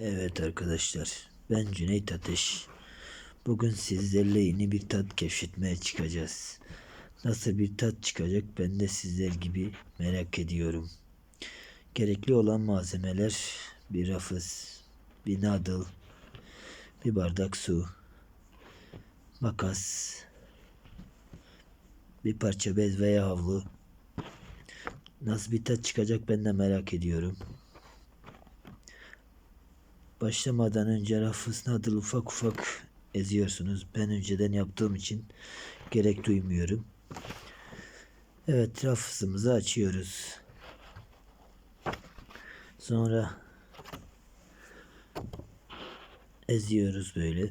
Evet arkadaşlar, ben Cüneyt Ateş. Bugün sizlerle yeni bir tat keşfetmeye çıkacağız. Nasıl bir tat çıkacak ben de sizler gibi merak ediyorum. Gerekli olan malzemeler bir rafız, bir nadıl, bir bardak su, makas, bir parça bez veya havlu. Nasıl bir tat çıkacak ben de merak ediyorum. Başlamadan önce rafız nadıl ufak ufak eziyorsunuz. Ben önceden yaptığım için gerek duymuyorum. Evet rafızımızı açıyoruz. Sonra eziyoruz böyle.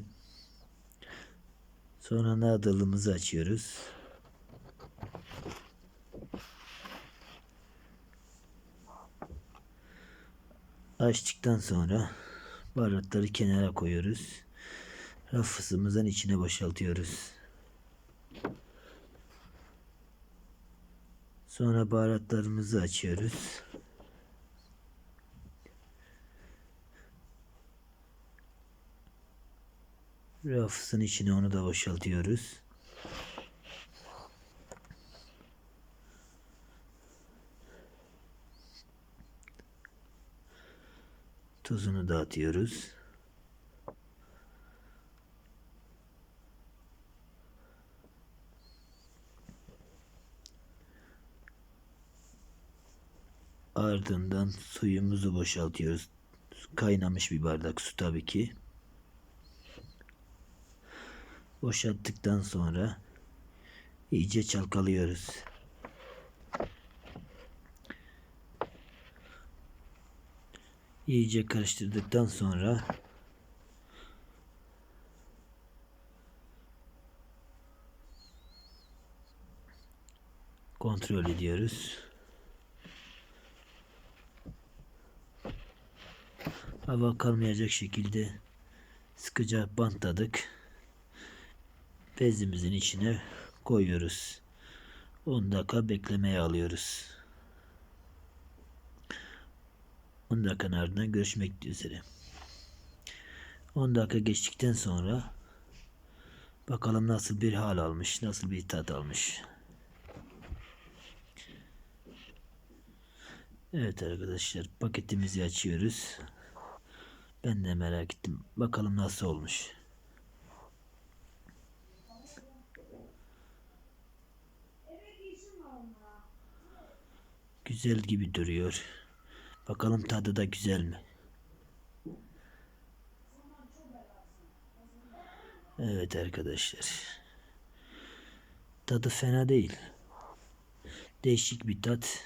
Sonra nadılımızı açıyoruz. Açtıktan sonra baharatları kenara koyuyoruz. Rafımızın içine boşaltıyoruz. Sonra baharatlarımızı açıyoruz. Rafın içine onu da boşaltıyoruz. Tuzunu da atıyoruz. Ardından suyumuzu boşaltıyoruz. Kaynamış bir bardak su tabii ki. Boşalttıktan sonra iyice çalkalıyoruz. İyice karıştırdıktan sonra kontrol ediyoruz. Hava kalmayacak şekilde sıkıca bantladık. Bezimizin içine koyuyoruz. 10 dakika beklemeye alıyoruz. 10 dakikanın ardından görüşmek üzere. 10 dakika geçtikten sonra bakalım nasıl bir hal almış, nasıl bir tat almış. Evet arkadaşlar paketimizi açıyoruz. Ben de merak ettim. Bakalım nasıl olmuş. Güzel gibi duruyor. Bakalım tadı da güzel mi? Evet arkadaşlar. Tadı fena değil. Değişik bir tat.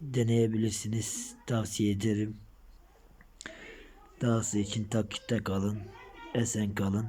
Deneyebilirsiniz. Tavsiye ederim. Dahası için takipte kalın. Esen kalın.